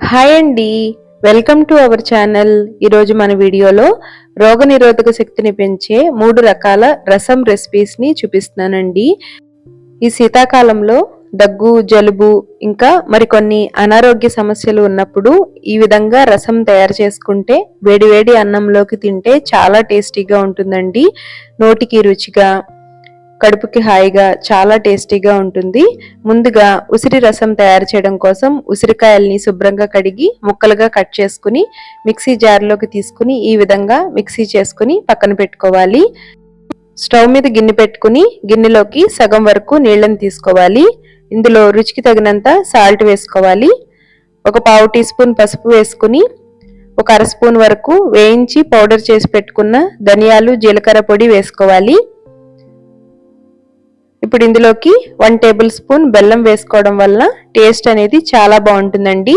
Hi అండి. Welcome to our channel ఈరోజు మన వీడియోలో రోగనిరోధక శక్తిని పెంచే మూడు రకాల రసం రెసిపీస్ని చూపిస్తున్నానండి. ఈ శీతాకాలంలో దగ్గు జలుబు ఇంకా మరికొన్ని అనారోగ్య సమస్యలు ఉన్నప్పుడు ఈ విధంగా రసం తయారు చేసుకుంటే వేడివేడి అన్నంలోకి తింటే చాలా టేస్టీగా ఉంటుందండి. నోటికి రుచిగా కడుపుకి హాయిగా చాలా టేస్టీగా ఉంటుంది. ముందుగా ఉసిరి రసం తయారు చేయడం కోసం ఉసిరికాయల్ని శుభ్రంగా కడిగి ముక్కలుగా కట్ చేసుకుని మిక్సీ జార్లోకి తీసుకుని ఈ విధంగా మిక్సీ చేసుకుని పక్కన పెట్టుకోవాలి. స్టవ్ మీద గిన్నె పెట్టుకుని గిన్నెలోకి సగం వరకు నీళ్ళని తీసుకోవాలి. ఇందులో రుచికి తగినంత సాల్ట్ వేసుకోవాలి. ఒక పావు టీ స్పూన్ పసుపు వేసుకుని ఒక అర స్పూన్ వరకు వేయించి పౌడర్ చేసి పెట్టుకున్న ధనియాలు జీలకర్ర పొడి వేసుకోవాలి. ఇప్పుడు ఇందులోకి వన్ టేబుల్ స్పూన్ బెల్లం వేసుకోవడం వల్ల టేస్ట్ అనేది చాలా బాగుంటుందండి.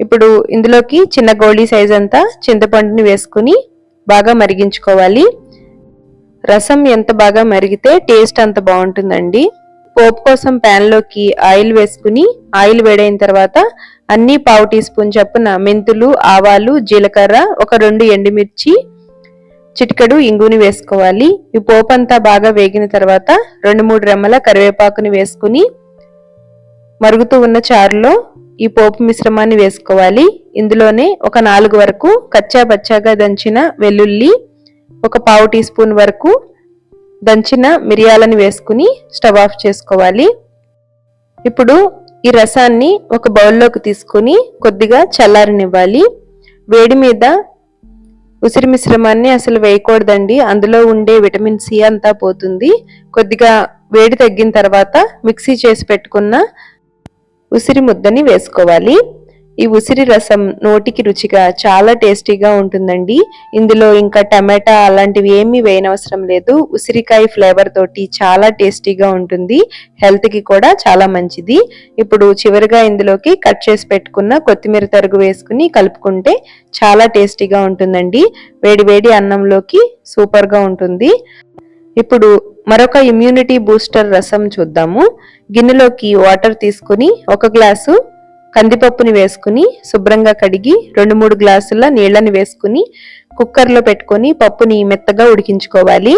ఇప్పుడు ఇందులోకి చిన్న గోళీ సైజ్ అంతా చింతపండుని వేసుకుని బాగా మరిగించుకోవాలి. రసం ఎంత బాగా మరిగితే టేస్ట్ అంత బాగుంటుందండి. పోపు కోసం ప్యాన్లోకి ఆయిల్ వేసుకుని ఆయిల్ వేడైన తర్వాత అన్ని పావు టీ స్పూన్ చొప్పున మెంతులు ఆవాలు జీలకర్ర ఒక రెండు ఎండుమిర్చి చిటికెడు ఇంగుని వేసుకోవాలి. ఈ పోపు అంతా బాగా వేగిన తర్వాత రెండు మూడు రెమ్మల కరివేపాకుని వేసుకుని మరుగుతూ ఉన్న చారులో ఈ పోపు మిశ్రమాన్ని వేసుకోవాలి. ఇందులోనే ఒక నాలుగు వరకు కచ్చా పచ్చాగా దంచిన వెల్లుల్లి ఒక పావు టీ స్పూన్ వరకు దంచిన మిరియాలను వేసుకుని స్టవ్ ఆఫ్ చేసుకోవాలి. ఇప్పుడు ఈ రసాన్ని ఒక బౌల్లోకి తీసుకుని కొద్దిగా చల్లారనివ్వాలి. వేడి మీద ఉసిరి మిశ్రమాన్ని అసలు వేయకూడదండి. అందులో ఉండే విటమిన్ సి అంతా పోతుంది. కొద్దిగా వేడి తగ్గిన తర్వాత మిక్సీ చేసి పెట్టుకున్న ఉసిరి ముద్దని వేసుకోవాలి. ఈ ఉసిరి రసం నోటికి రుచిగా చాలా టేస్టీగా ఉంటుందండి. ఇందులో ఇంకా టమాటా అలాంటివి ఏమీ వేయనవసరం లేదు. ఉసిరికాయ ఫ్లేవర్ తోటి చాలా టేస్టీగా ఉంటుంది. హెల్త్కి కూడా చాలా మంచిది. ఇప్పుడు చివరిగా ఇందులోకి కట్ చేసి పెట్టుకున్న కొత్తిమీర తరుగు వేసుకుని కలుపుకుంటే చాలా టేస్టీగా ఉంటుందండి. వేడివేడి అన్నంలోకి సూపర్గా ఉంటుంది. ఇప్పుడు మరొక ఇమ్యూనిటీ బూస్టర్ రసం చూద్దాము. గిన్నెలోకి వాటర్ తీసుకుని ఒక గ్లాసు కందిపప్పుని వేసుకుని శుభ్రంగా కడిగి రెండు మూడు గ్లాసుల నీళ్ళని వేసుకుని కుక్కర్లో పెట్టుకొని పప్పుని మెత్తగా ఉడికించుకోవాలి.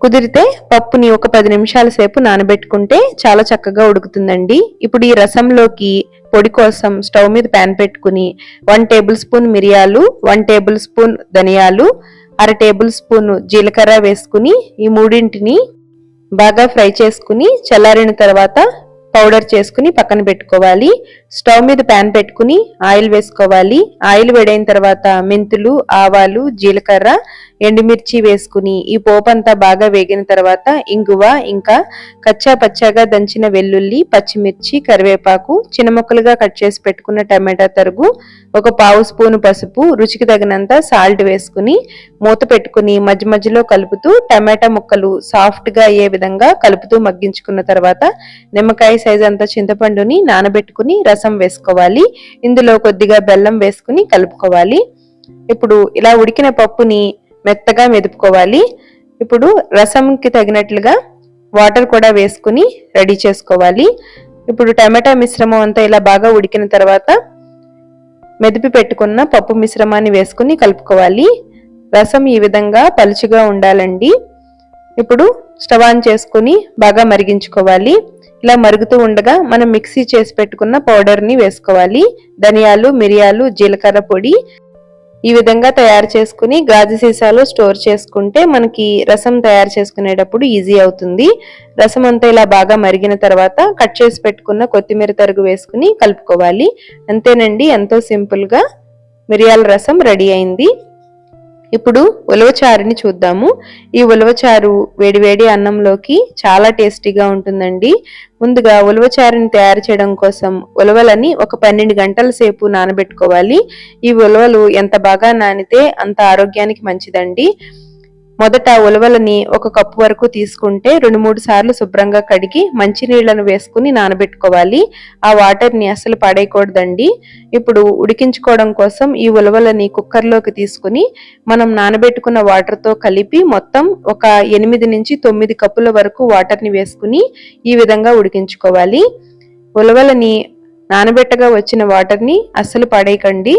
కుదిరితే పప్పుని ఒక పది నిమిషాల సేపు నానబెట్టుకుంటే చాలా చక్కగా ఉడుకుతుందండి. ఇప్పుడు ఈ రసంలోకి పొడి కోసం స్టవ్ మీద ప్యాన్ పెట్టుకుని వన్ టేబుల్ స్పూన్ మిరియాలు వన్ టేబుల్ స్పూన్ ధనియాలు అర టేబుల్ స్పూన్ జీలకర్ర వేసుకుని ఈ మూడింటిని బాగా ఫ్రై చేసుకుని చల్లారిన తర్వాత పౌడర్ చేసుకుని పక్కన పెట్టుకోవాలి. స్టవ్ మీద ప్యాన్ పెట్టుకుని ఆయిల్ వేసుకోవాలి. ఆయిల్ వేడైన తర్వాత మెంతులు ఆవాలు జీలకర్ర ఎండుమిర్చి వేసుకుని ఈ పోపు అంతా బాగా వేగిన తర్వాత ఇంగువ ఇంకా కచ్చా పచ్చాగా దంచిన వెల్లుల్లి పచ్చిమిర్చి కరివేపాకు చిన్న ముక్కలుగా కట్ చేసి పెట్టుకున్న టమాటా తరుగు ఒక పావు స్పూను పసుపు రుచికి తగినంత సాల్ట్ వేసుకుని మూత పెట్టుకుని మధ్య మధ్యలో కలుపుతూ టమాటా ముక్కలు సాఫ్ట్గా అయ్యే విధంగా కలుపుతూ మగ్గించుకున్న తర్వాత నిమ్మకాయ సైజ్ అంత చింతపండుని నానబెట్టుకుని రసం వేసుకోవాలి. ఇందులో కొద్దిగా బెల్లం వేసుకుని కలుపుకోవాలి. ఇప్పుడు ఇలా ఉడికిన పప్పుని మెత్తగా మెదుపుకోవాలి. ఇప్పుడు రసంకి తగినట్లుగా వాటర్ కూడా వేసుకుని రెడీ చేసుకోవాలి. ఇప్పుడు టమాటా మిశ్రమం అంతా ఇలా బాగా ఉడికిన తర్వాత మెదిపి పెట్టుకున్న పప్పు మిశ్రమాన్ని వేసుకుని కలుపుకోవాలి. రసం ఈ విధంగా పలుచుగా ఉండాలండి. ఇప్పుడు స్టవ్ ఆన్ చేసుకుని బాగా మరిగించుకోవాలి. ఇలా మరుగుతూ ఉండగా మనం మిక్సీ చేసి పెట్టుకున్న పౌడర్ని వేసుకోవాలి. ధనియాలు మిరియాలు జీలకర్ర పొడి ఈ విధంగా తయారు చేసుకుని గాజు సీసాలో స్టోర్ చేసుకుంటే మనకి రసం తయారు చేసుకునేటప్పుడు ఈజీ అవుతుంది. రసం అంతా ఇలా బాగా మరిగిన తర్వాత కట్ చేసి పెట్టుకున్న కొత్తిమీర తరుగు వేసుకుని కలుపుకోవాలి. అంతేనండి ఎంతో సింపుల్గా మిరియాల రసం రెడీ అయింది. ఇప్పుడు ఉలవచారుని చూద్దాము. ఈ ఉలవచారు వేడివేడి అన్నంలోకి చాలా టేస్టీగా ఉంటుందండి. ముందుగా ఉలవచారుని తయారు చేయడం కోసం ఉలవలని ఒక పన్నెండు గంటల సేపు నానబెట్టుకోవాలి. ఈ ఉలవలు ఎంత బాగా నానితే అంత ఆరోగ్యానికి మంచిదండి. మొదట ఉలవలని ఒక కప్పు వరకు తీసుకుంటే రెండు మూడు సార్లు శుభ్రంగా కడిగి మంచి నీళ్ళను వేసుకుని నానబెట్టుకోవాలి. ఆ వాటర్ని అసలు పడేయకూడదండి. ఇప్పుడు ఉడికించుకోవడం కోసం ఈ ఉలవలని కుక్కర్లోకి తీసుకుని మనం నానబెట్టుకున్న వాటర్తో కలిపి మొత్తం ఒక ఎనిమిది నుంచి తొమ్మిది కప్పుల వరకు వాటర్ని వేసుకుని ఈ విధంగా ఉడికించుకోవాలి. ఉలవలని నానబెట్టగా వచ్చిన వాటర్ని అస్సలు పడేయకండి.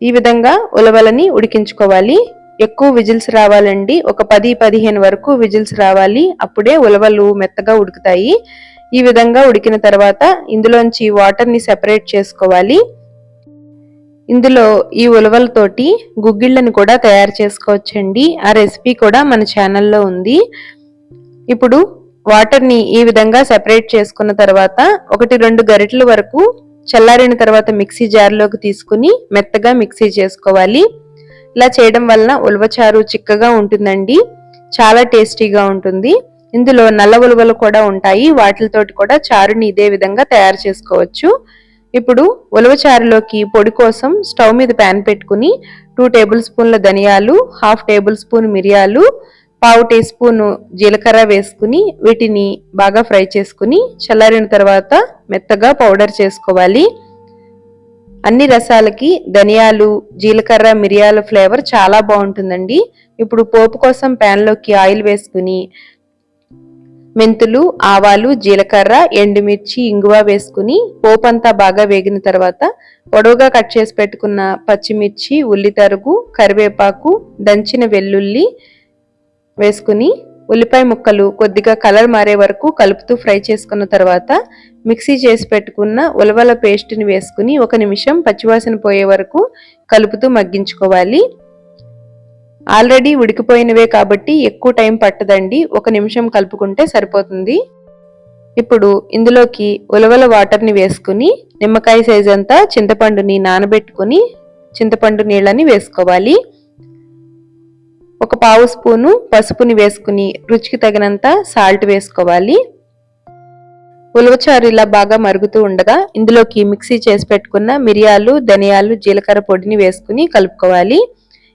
ఈ విధంగా ఉలవలని ఉడికించుకోవాలి. ఎక్కువ విజిల్స్ రావాలండి. ఒక పది పదిహేను వరకు విజిల్స్ రావాలి. అప్పుడే ఉలవలు మెత్తగా ఉడుకుతాయి. ఈ విధంగా ఉడికిన తర్వాత ఇందులోంచి వాటర్ని సెపరేట్ చేసుకోవాలి. ఇందులో ఈ ఉలవలతోటి గుగ్గిళ్ళని కూడా తయారు చేసుకోవచ్చండి. ఆ రెసిపీ కూడా మన ఛానల్లో ఉంది. ఇప్పుడు వాటర్ని ఈ విధంగా సెపరేట్ చేసుకున్న తర్వాత ఒకటి రెండు గరిటల వరకు చల్లారిన తర్వాత మిక్సీ జార్లోకి తీసుకుని మెత్తగా మిక్సీ చేసుకోవాలి. ఇలా చేయడం వలన ఉలవచారు చిక్కగా ఉంటుందండి. చాలా టేస్టీగా ఉంటుంది. ఇందులో నల్ల ఉలవలు కూడా ఉంటాయి. వాటితోటి కూడా చారుని ఇదే విధంగా తయారు చేసుకోవచ్చు. ఇప్పుడు ఉలవచారులోకి పొడి కోసం స్టవ్ మీద ప్యాన్ పెట్టుకుని టూ టేబుల్ స్పూన్ల ధనియాలు హాఫ్ టేబుల్ స్పూన్ మిరియాలు పావు టీ స్పూన్ జీలకర్ర వేసుకుని వీటిని బాగా ఫ్రై చేసుకుని చల్లారిన తర్వాత మెత్తగా పౌడర్ చేసుకోవాలి. అన్ని రసాలకి ధనియాలు జీలకర్ర మిరియాల ఫ్లేవర్ చాలా బాగుంటుందండి. ఇప్పుడు పోపు కోసం ప్యాన్లోకి ఆయిల్ వేసుకుని మెంతులు ఆవాలు జీలకర్ర ఎండుమిర్చి ఇంగువ వేసుకుని పోపు అంతా బాగా వేగిన తర్వాత పొడవుగా కట్ చేసి పెట్టుకున్న పచ్చిమిర్చి ఉల్లి తరుగు కరివేపాకు దంచిన వెల్లుల్లి వేసుకుని ఉల్లిపాయ ముక్కలు కొద్దిగా కలర్ మారే వరకు కలుపుతూ ఫ్రై చేసుకున్న తర్వాత మిక్సీ చేసి పెట్టుకున్న ఉలవల పేస్ట్ని వేసుకుని ఒక నిమిషం పచ్చివాసన పోయే వరకు కలుపుతూ మగ్గించుకోవాలి. ఆల్రెడీ ఉడికిపోయినవే కాబట్టి ఎక్కువ టైం పట్టదండి. ఒక నిమిషం కలుపుకుంటే సరిపోతుంది. ఇప్పుడు ఇందులోకి ఉలవల వాటర్ని వేసుకుని నిమ్మకాయ సైజ్ అంతా చింతపండుని నానబెట్టుకుని చింతపండు నీళ్ళని వేసుకోవాలి. ఒక పావు స్పూను పసుపుని వేసుకుని రుచికి తగినంత సాల్ట్ వేసుకోవాలి. ఉలవచారు ఇలా బాగా మరుగుతూ ఉండగా ఇందులోకి మిక్సీ చేసి పెట్టుకున్న మిరియాలు ధనియాలు జీలకర్ర పొడిని వేసుకుని కలుపుకోవాలి.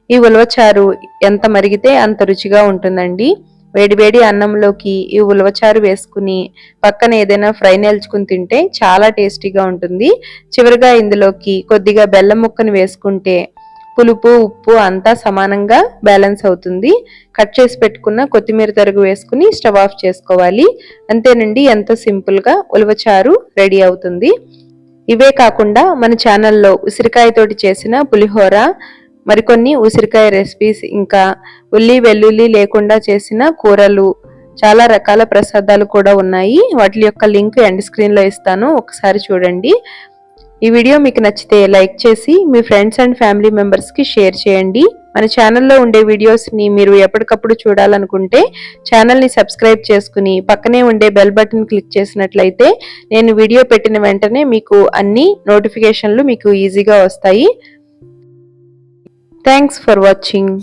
ఈ ఉలవచారు ఎంత మరిగితే అంత రుచిగా ఉంటుందండి. వేడివేడి అన్నంలోకి ఈ ఉలవచారు వేసుకుని పక్కన ఏదైనా ఫ్రై నేల్చుకుని తింటే చాలా టేస్టీగా ఉంటుంది. చివరిగా ఇందులోకి కొద్దిగా బెల్లం ముక్కను వేసుకుంటే పులుపు ఉప్పు అంతా సమానంగా బ్యాలెన్స్ అవుతుంది. కట్ చేసి పెట్టుకున్న కొత్తిమీర తరుగు వేసుకుని స్టవ్ ఆఫ్ చేసుకోవాలి. అంతేనండి ఎంతో సింపుల్గా ఉలవచారు రెడీ అవుతుంది. ఇవే కాకుండా మన ఛానల్లో ఉసిరికాయతోటి చేసిన పులిహోర మరికొన్ని ఉసిరికాయ రెసిపీస్ ఇంకా ఉల్లి వెల్లుల్లి లేకుండా చేసిన కూరలు చాలా రకాల ప్రసాదాలు కూడా ఉన్నాయి. వాటి యొక్క లింక్ ఎండ్ స్క్రీన్లో ఇస్తాను. ఒకసారి చూడండి. ఈ వీడియో మీకు నచ్చితే లైక్ చేసి మీ ఫ్రెండ్స్ అండ్ ఫ్యామిలీ మెంబర్స్కి షేర్ చేయండి. మన ఛానల్లో ఉండే వీడియోస్ని మీరు ఎప్పటికప్పుడు చూడాలనుకుంటే ఛానల్ని సబ్స్క్రైబ్ చేసుకుని పక్కనే ఉండే బెల్ బటన్ క్లిక్ చేసినట్లయితే నేను వీడియో పెట్టిన వెంటనే మీకు అన్ని నోటిఫికేషన్లు మీకు ఈజీగా వస్తాయి. Thanks for watching